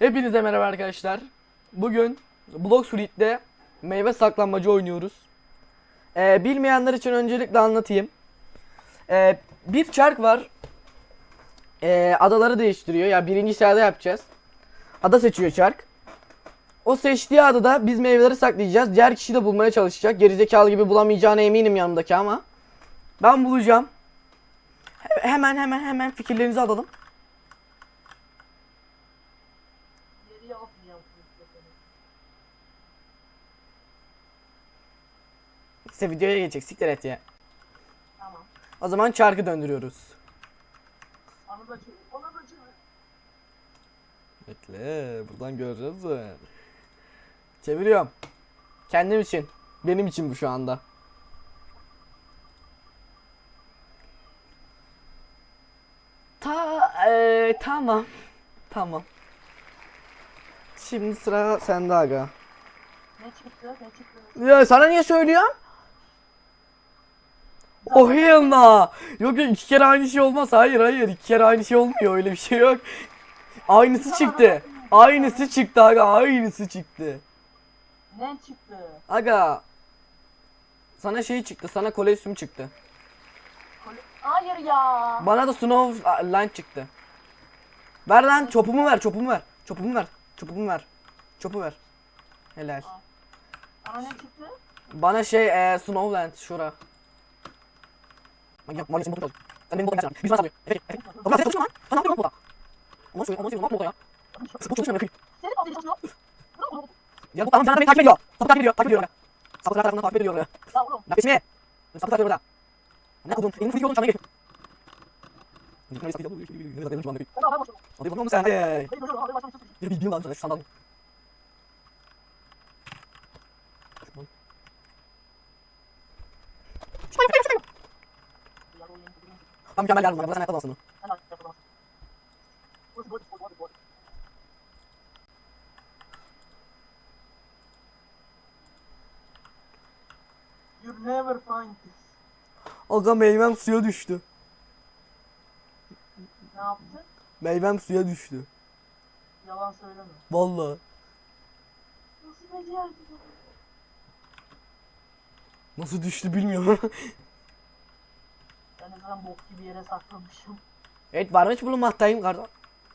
Hepinize merhaba arkadaşlar. Bugün Block Street'te meyve saklanmacı oynuyoruz. Ee, bilmeyenler için öncelikle anlatayım. Ee, bir çark var. Ee, adaları değiştiriyor. Ya birinci sırada yapacağız. Ada seçiyor çark. O seçtiği adada biz meyveleri saklayacağız. Diğer kişi de bulmaya çalışacak. Gerizekalı gibi bulamayacağına eminim yanımdaki ama. Ben bulacağım. He- Hemen hemen hemen fikirlerinizi alalım. İşte videoya geçecek. Siktir et ya. Tamam. O zaman çarkı döndürüyoruz. Onu da çevir. Onu da çevir. Bekle buradan göreceğiz. Çeviriyorum. Kendim için. Benim için bu şu anda. Ta eee, tamam. Tamam. Şimdi sıra sende aga. Ne çıktı? Ne çıktı? Ya sana niye söylüyorum? Oh hell no. Yok yok iki kere aynı şey olmaz. Hayır hayır iki kere aynı şey olmuyor öyle bir şey yok. Aynısı çıktı. Aynısı çıktı aga aynısı çıktı. Ne çıktı? Aga sana şey çıktı sana kolezyum çıktı. Hayır ya. Bana da snow line çıktı. Ver lan çopumu ver çopumu ver. Çopumu ver. Çopumu ver. Çopu ver. Helal. Bana ne çıktı? Bana şey eee Snowland şura. Manyak manyak sen botu Sen benim. Biz bana sallıyor. Efe Efe. Ulan sen çalışma lan. Sen ne yapıyorsun burada? Onu söyle onu söyle ne yapıyorsun ya? Bu çalışmıyor Efe. Seni kafayı çalışıyor. Ne oğlum? Ya bu adam beni takip ediyor. Sapık takip ediyor. Takip ediyor. Sapıklar tarafından takip ediyor. Ya oğlum. Lan peşime. Sapık takip ediyor orada. Ne kodum? Elim fırtıyor oğlum çamaya geçiyor. Nereye saklayacağım? Nereye saklayacağım şu anda? Ben haber başladım. Hadi bakalım sen. Hadi. Beni görüyorum. Haber başladım. Çok iyi. Bir bildiğin lan sana şu sandalye. Ya Tam mükemmel yardım var. Bana sen ayakta boş. You never find this. Aga meyvem suya düştü. Ne yaptın? Meyvem suya düştü. Yalan söyleme. Vallahi. Nasıl becerdin? Nasıl düştü bilmiyorum. Ben de zaten bok gibi yere saklamışım. evet varmış bulunmaktayım kardeş.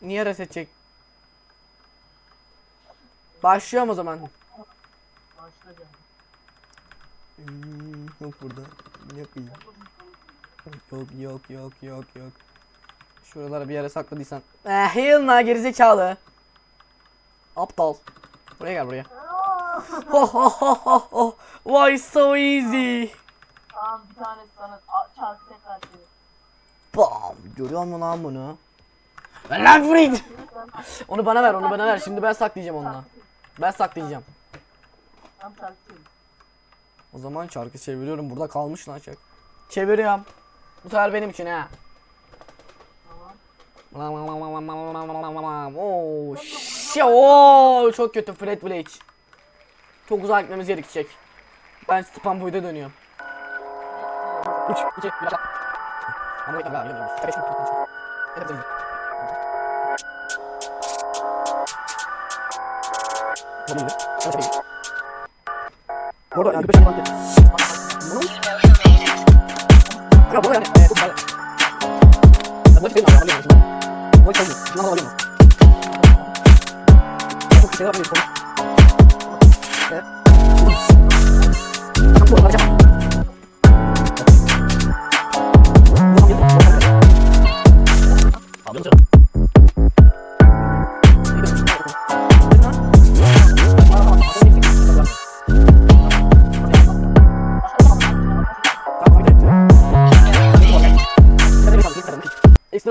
Niye reset çek? Başlıyorum o zaman. Başla canım. Hmm, yok burada. İyi. Yok yok yok yok yok. Şuralara bir yere sakladıysan. Eh hell na gerizekalı. Aptal. Buraya gel buraya. Ho ho ho ho ho. Why so easy? Tamam bir tanesi sana Tekrar. Bam. Görüyor musun lan bunu? Ver lan Fred. Onu bana ver onu bana ver. Şimdi ben saklayacağım onunla. Ben saklayacağım. Tam. O zaman çarkı çeviriyorum. Burada kalmış lan çark. Çeviriyorum. Bu sefer benim için ha. Tamam. Oo, şi- oo, çok kötü Fred Village. Çok uzağa gitmemiz gerekecek. Ben spam boyda dönüyorum. 3, 2, 1, aşağı. Ama bekle, ben gidemiyorum. Beş mi? Evet, evet. Tamam, evet. Ben çekeyim. Bu arada yani 45 dakika. Bunu Aga bu yani e, çok güzel. Ya bu hiç benim anlamıyorum şimdi. Bu hiç olmuyor.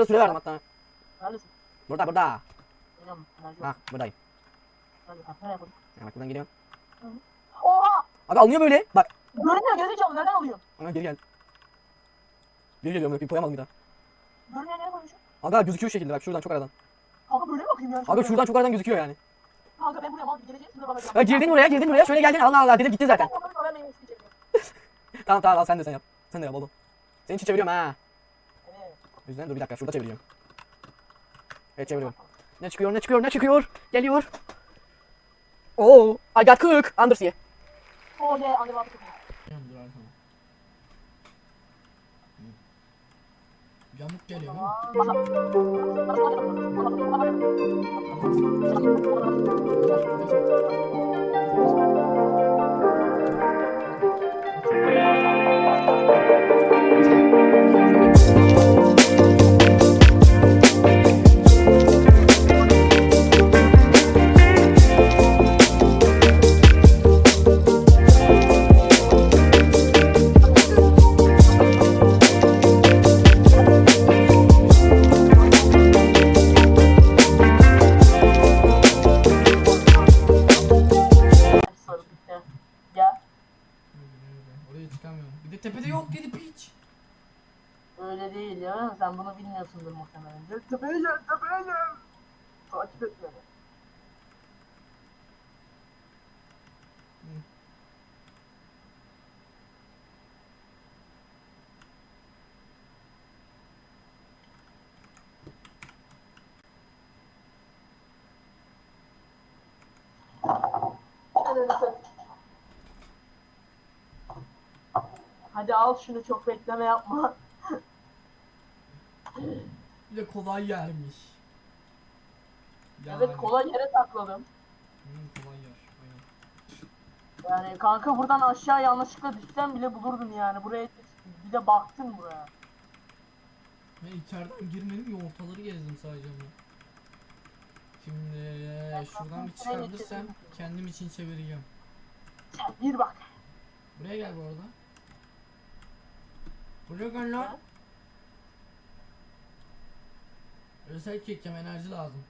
Ekstra süre verdim hatta. Neredesin? Burada burada. Geliyorum. Nerede? Ha buradayım. Nerede? Ha, nereye koydun? Ya bak buradan geliyorum. Oha! Abi alınıyor böyle. Bak. Görünüyor gerizekalı nereden alıyorsun? Ana geri gel. Geri geliyorum. Bir koyamadım bir daha. Görünüyor nereye koymuşum? Aga gözüküyor şekilde bak şuradan çok aradan. Kanka böyle mi bakayım ya? Abi şuradan çok aradan gözüküyor yani. Kanka ben buraya gibi geleceğim. Şurada Ya girdin buraya girdin buraya şöyle geldin Allah Allah dedim gitti zaten. Ben. Tamam tamam al sen de sen yap. Sen de yap oğlum. Seni çeviriyorum ha. O yüzden dur bir dakika şurada çeviriyorum. Evet çeviriyorum. Ne çıkıyor ne çıkıyor ne çıkıyor? Geliyor. Oo, I got cook. Undersea. O ne? Underwater arkama. Yamuk geliyor mu? Sarı Değil ya. Sen bunu bilmiyorsundur muhtemelen. Gel tepeye gel tepeye gel. Takip et beni. Hadi al şunu çok bekleme yapma. Bir de kolay yermiş. Evet kolay yere sakladım. Hı, kolay yer. Aynen. Yani kanka buradan aşağı yanlışlıkla düşsem bile bulurdum yani. Buraya bir de baktım buraya. Ben içeriden girmedim ya ortaları gezdim sadece ama. Şimdi eee, şuradan bir çıkabilirsem kendim için çevireceğim. Bir bak. Buraya gel bu arada. Buraya gel lan. Reset çekeceğim enerji lazım.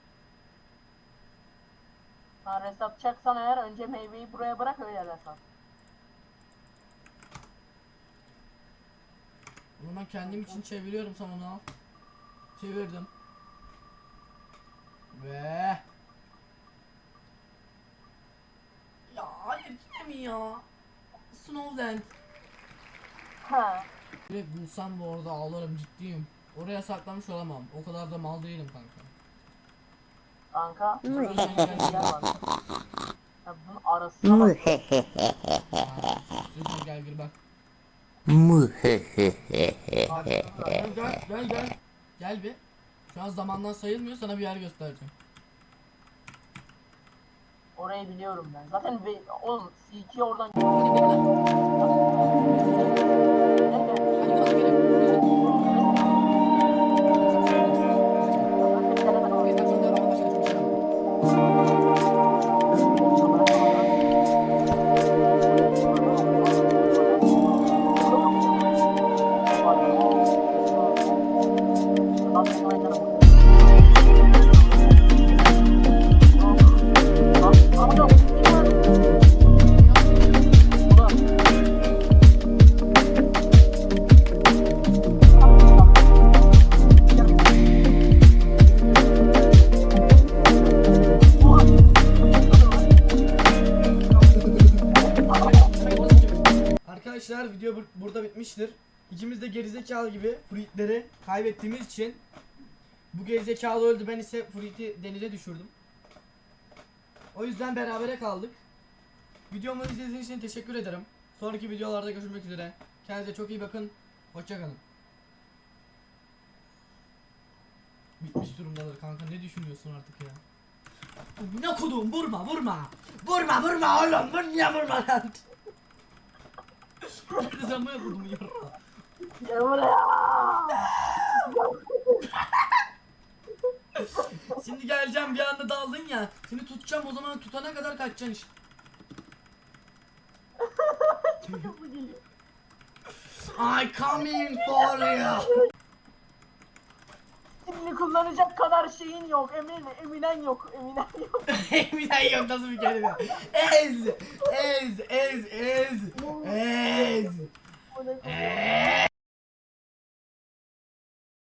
Sen resatacaksan eğer önce meyveyi buraya bırak öyle resat. Bunu ben kendim için çeviriyorum sen onu al. Çevirdim. Ve Ya hayır yine mi ya? Snowland. Ha. Direkt bulsam bu arada ağlarım ciddiyim. Oraya saklamış olamam. O kadar da mal değilim kanka. Kanka. Gel, bak. Ya bunun arasına bak. Lütfen gel gir bak. Muhehehehe. Gel gel gel gel. Gel bir. Şu an zamandan sayılmıyor sana bir yer göstereceğim. Orayı biliyorum ben. Zaten ve oğlum C2 oradan Hadi gel lan. Arkadaşlar video bur- burada bitmiştir. İkimiz de gerizekalı gibi fruitleri kaybettiğimiz için bu gerizekalı öldü ben ise fruiti denize düşürdüm. O yüzden berabere kaldık. Videomu izlediğiniz için teşekkür ederim. Sonraki videolarda görüşmek üzere. Kendinize çok iyi bakın. Hoşçakalın. Bitmiş durumdalar kanka ne düşünüyorsun artık ya? Ne kodum vurma vurma. Vurma vurma oğlum vurma vurma lan. Nerede bu yapıyordun yarra? Gel buraya. Şimdi geleceğim bir anda daldın ya. Seni tutacağım o zaman tutana kadar kaçacaksın işte. I coming for you. Şimdi kullanacak kadar şeyin yok. Emin, eminen yok. Eminen yok. Eminen yok nasıl bir kelime. Ez, ez, ez, ez, ez. Ne?